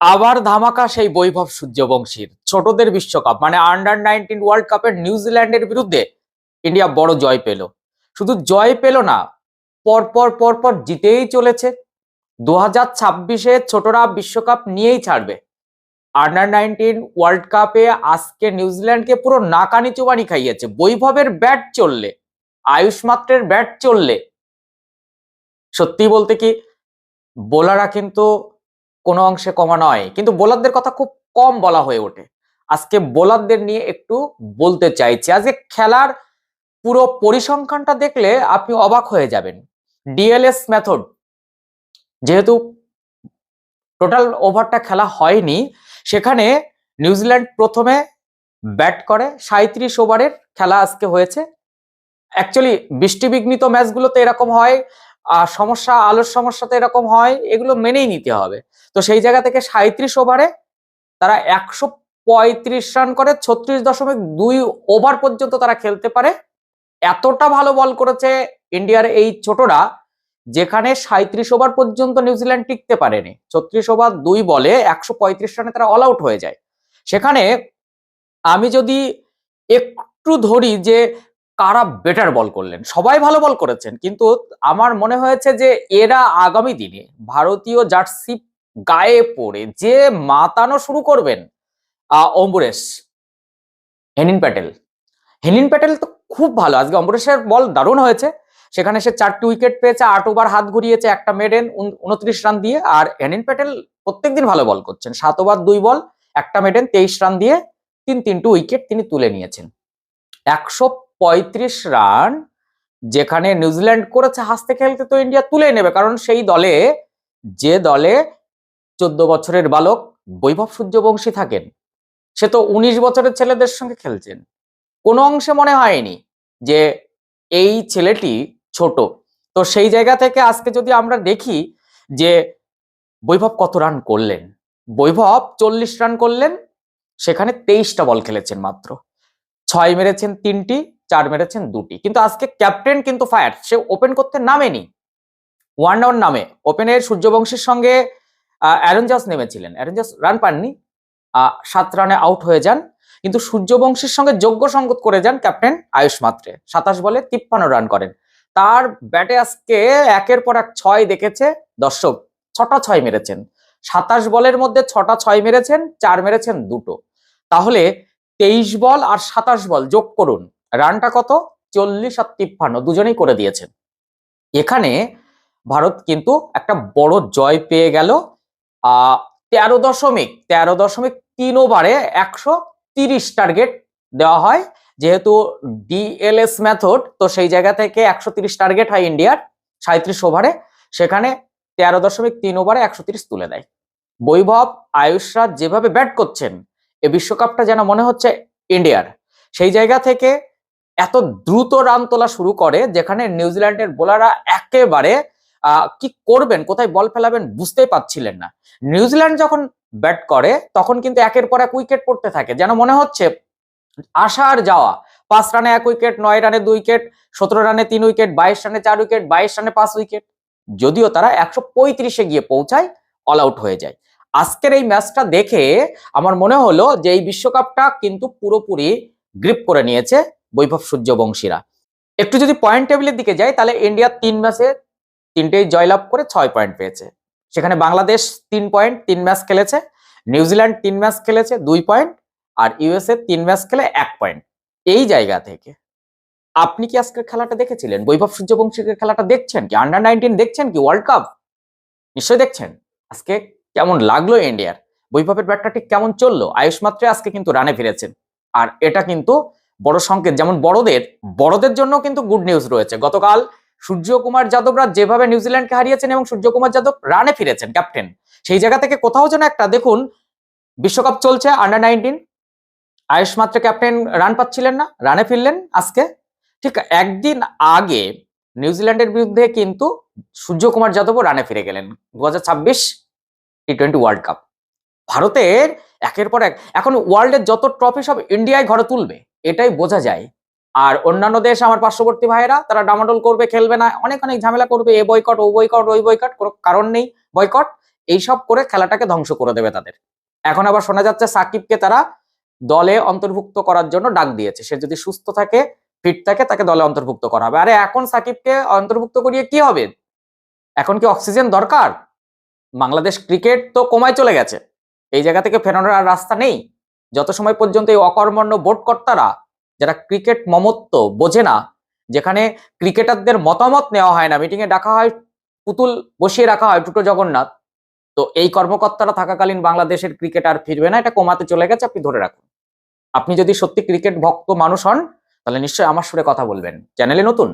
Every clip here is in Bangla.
আবার ধামাকা সেই বৈভব সূর্যবংশীর, ছোটদের বিশ্বকাপ মানে আন্ডার নাইনটিন ওয়ার্ল্ড কাপের নিউজিল্যান্ডের বিরুদ্ধে ইন্ডিয়া বড় জয় পেল। শুধু জয় পেল না পরপর পর পর পর জিতেই চলেছে। দু হাজার ছাব্বিশে ছোটরা বিশ্বকাপ নিয়েই ছাড়বে। আন্ডার নাইনটিন ওয়ার্ল্ড কাপে আজকে নিউজিল্যান্ডকে পুরো নাকানি চুবানি খাইয়েছে। বৈভবের ব্যাট চললে, আয়ুষ মাত্রের ব্যাট চললে, সত্যি বলতে কি, বোলাররা কিন্তু কোনো অংশে কমা নয়। কিন্তু বোলারদের কথা খুব কম বলা হয়ে ওঠে। আজকে বোলারদের নিয়ে একটু বলতে চাইছি। আজকে খেলার পুরো পরিসংখ্যানটা দেখলে আপনি অবাক হয়ে যাবেন। ডিএলএস মেথড যেহেতু টোটাল ওভারটা খেলা হয়নি, সেখানে নিউজিল্যান্ড প্রথমে ব্যাট করে সাঁত্রিশ ওভারের খেলা আজকে হয়েছে। অ্যাকচুয়ালি বৃষ্টিবিঘ্নিত ম্যাচগুলোতে এরকম হয় সমস্যা, আলোর সমস্যাতে এরকম হয়, এগুলো মেনেই নিতে হবে। তো সেই জায়গা থেকে সাঁত্রিশ ওভারে তারা একশো পঁয়ত্রিশ রান করে, ছত্রিশ দশমিক দুই ওভার পর্যন্ত তারা খেলতে পারে। এতটা ভালো বল করেছে ইন্ডিয়ার এই ছোটরা, যেখানে সাঁত্রিশ ওভার পর্যন্ত নিউজিল্যান্ড টিকতে পারেনি। ছত্রিশ ওভার দুই বলে একশো পঁয়ত্রিশ রানে তারা অল আউট হয়ে যায়। সেখানে আমি যদি একটু ধরি যে কারা বেটার বল করলেন? সবাই ভালো বল করেছেন, কিন্তু আমার মনে হয়েছে যে এরা আগামী দিনে ভারতীয় জার্সি গায়ে পড়ে যে মাতানো শুরু করবেন অম্বুরেশ, হেনিন প্যাটেল। হেনিন প্যাটেল তো খুব ভালো, আজকে অম্বরেশের বল দারুণ হয়েছে। সেখানে সে চারটি উইকেট পেয়েছে, আট ওভার হাত ঘুরিয়েছে, একটা মেডেন উনত্রিশ রান দিয়ে, আর হেনিন প্যাটেল প্রত্যেকদিন ভালো বল করছেন, সাত ওভার দুই বল একটা মেডেন তেইশ রান দিয়ে তিন তিনটি উইকেট তিনি তুলে নিয়েছেন। একশো পঁয়ত্রিশ রান যেখানে নিউজিল্যান্ড করেছে হাসতে খেলতে, তো ইন্ডিয়া তুলে নেবে। কারণ সেই দলে, যে দলে চোদ্দ বছরের বালক বৈভব সূর্যবংশী থাকেন, সে তো উনিশ বছরের ছেলেদের সঙ্গে খেলছেন। কোনো অংশে মনে হয়নি যে এই ছেলেটি ছোট। তো সেই জায়গা থেকে আজকে যদি আমরা দেখি যে বৈভব কত রান করলেন? বৈভব চল্লিশ রান করলেন, সেখানে তেইশটা বল খেলেছেন মাত্র। ছয় মেরেছেন তিনটি চার মেরেছেন দুটি। কিন্তু আজকে ক্যাপ্টেন কিন্তু ফায়ার, সে ওপেন করতে নামেনি। ওয়ান ডাউন নামে। ওপেনের সূর্যবংশীর সঙ্গে অ্যারেঞ্জাস নেমেছিলেন। অ্যারেঞ্জাস রান পাননি। সাত রানে আউট হয়ে যান। কিন্তু সূর্যবংশীর সঙ্গে যোগ্য সঙ্গত করে যান ক্যাপ্টেন আয়ুষ মাত্রে। সাতাশ বলে তিপ্পান্ন রান করেন। তার ব্যাটে আজকে একের পর এক ছয় দেখেছে। দর্শক, ছটা ছয় মেরেছেন। সাতাশ বলের মধ্যে ছটা ছয় মেরেছেন, চার মেরেছেন দুটো। তাহলে তেইশ বল আর সাতাশ বল যোগ করুন। রানটা কত? চল্লিশ আর তিপ্পান্ন, দুজনেই করে দিয়েছেন। এখানে ভারত কিন্তু একটা বড় জয় পেয়ে গেল। তেরো দশমিক তেরো দশমিক তিন ওভারে একশো তিরিশ টার্গেট দেওয়া হয়। যেহেতু ডিএলএস মেথড তো সেই জায়গা থেকে একশো তিরিশ টার্গেট হয় ইন্ডিয়ার সাঁত্রিশ ওভারে। সেখানে তেরো দশমিক তিন ওভারে একশো তিরিশ তুলে দেয়। বৈভব আয়ুষরা যেভাবে ব্যাট করছেন, এ বিশ্বকাপটা যেন মনে হচ্ছে ইন্ডিয়ার। সেই জায়গা থেকে এত দ্রুত রান তোলা শুরু করে, যেখানে নিউজিল্যান্ডের বোলাররা একেবারে কি করবেন, কোথায় বল ফেলাবেন বুঝতেই পারছিলেন না। নিউজিল্যান্ড যখন ব্যাট করে, তখন কিন্তু একের পর এক উইকেট পড়তে থাকে। যেন মনে হচ্ছে, আসা আর যাওয়া, পাঁচ রানে এক উইকেট, নয় রানে দুই উইকেট, সতেরো রানে তিন উইকেট, বাইশ রানে চার উইকেট, বাইশ রানে পাঁচ উইকেট, যদিও তারা একশো পঁয়ত্রিশে গিয়ে পৌঁছায়, অল আউট হয়ে যায়। আজকের এই ম্যাচটা দেখে আমার মনে হলো যে এই বিশ্বকাপটা কিন্তু পুরোপুরি গ্রিপ করে নিয়েছে। বৈভব সূর্যবংশীরা। একটু যদি পয়েন্ট টেবিলের দিকে যাই, তাহলে ইন্ডিয়া তিন ম্যাচে তিনটেই জয়লাভ করে ছয় পয়েন্ট পেয়েছে। সেখানে বাংলাদেশ তিন পয়েন্ট তিন ম্যাচ খেলেছে নিউজিল্যান্ড তিন ম্যাচ খেলেছে, দুই পয়েন্ট আর ইউএসএ তিন ম্যাচ খেলে এক পয়েন্ট এই জায়গা থেকে আপনি কি আজকের খেলাটা দেখেছিলেন? বৈভব সূর্যবংশীর খেলাটা দেখছেন কি? আন্ডার নাইনটিন দেখছেন কি? ওয়ার্ল্ড কাপ নিশ্চয়ই দেখছেন। আজকে কেমন লাগল ইন্ডিয়ার বৈভবের ব্যাটটা ঠিক কেমন চলল? আয়ুষ মাত্রে আজকে কিন্তু রানে ফিরেছেন। আর এটা কিন্তু বড় সংকেত, যেমন বড়দের বড়দের জন্য কিন্তু গুড নিউজ রয়েছে। গতকাল সূর্যকুমার যাদবরা যেভাবে নিউজিল্যান্ডকে হারিয়েছেন এবং সূর্যকুমার যাদব রানে ফিরেছেন ক্যাপ্টেন সেই জায়গা থেকে কোথাও যেন একটা, দেখুন, বিশ্বকাপ চলছে আন্ডার নাইনটিন আয়ুষ মাত্র ক্যাপ্টেন রান পাচ্ছিলেন না রানে ফিরলেন আজকে। ঠিক একদিন আগে নিউজিল্যান্ডের বিরুদ্ধে কিন্তু সূর্যকুমার যাদবও রানে ফিরে গেলেন দু হাজার ছাব্বিশ টি টোয়েন্টি ওয়ার্ল্ড কাপ ভারতের একের পর এক, এখন ওয়ার্ল্ডের যত ট্রফি সব ইন্ডিয়ায় ঘরে তুলবে। এটাই বোঝা যায়। আর অন্যান্য দেশ আমার পার্শ্ববর্তী ভাইয়েরা, তারা ডামাডোল করবে, খেলবে না, অনেক অনেক ঝামেলা করবে, এ বয়কট ও বয়কট ওই বয়কট কোনো কারণ নেই বয়কট এইসব করে খেলাটাকে ধ্বংস করে দেবে তাদের। এখন আবার শোনা যাচ্ছে সাকিবকে তারা দলে অন্তর্ভুক্ত করার জন্য ডাক দিয়েছে। সে যদি সুস্থ থাকে ফিট থাকে, তাকে দলে অন্তর্ভুক্ত করা হবে। আরে এখন সাকিবকে অন্তর্ভুক্ত করিয়ে কি হবে? এখন কি অক্সিজেন দরকার? বাংলাদেশ ক্রিকেট তো কমায় চলে গেছে। এই জায়গা থেকে ফেরানোর আর রাস্তা নেই। যত সময় পর্যন্ত এই অকর্মণ্য বোর্ড কর্তারা যারা ক্রিকেট মমত্ব বোঝে না, যেখানে ক্রিকেটারদের মতামত নেওয়া হয় না, মিটিংয়ে ডাকা হয়, পুতুল বসিয়ে রাখা হয় দুটো জগন্নাথ, তো এই কর্মকর্তারা থাকাকালীন বাংলাদেশের ক্রিকেট আর ফিরবে না, এটা কমাতে চলে গেছে, আপনি ধরে রাখুন। আপনি যদি সত্যি ক্রিকেট ভক্ত মানুষ হন, তাহলে নিশ্চয়ই আমার সুরে কথা বলবেন। চ্যানেলে নতুন?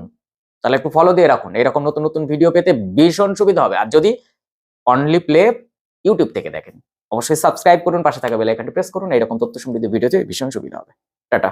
তাহলে একটু ফলো দিয়ে রাখুন। এরকম নতুন নতুন ভিডিও পেতে ভীষণ সুবিধা হবে। আর যদি অনলি প্লে ইউটিউব থেকে দেখেন। অবশ্যই সাবস্ক্রাইব করুন, পাশে থাকা বেল আইকনটি প্রেস করুন এরকম তথ্য সমৃদ্ধ ভিডিওতে ভীষণ সুবিধা হবে। টাটা।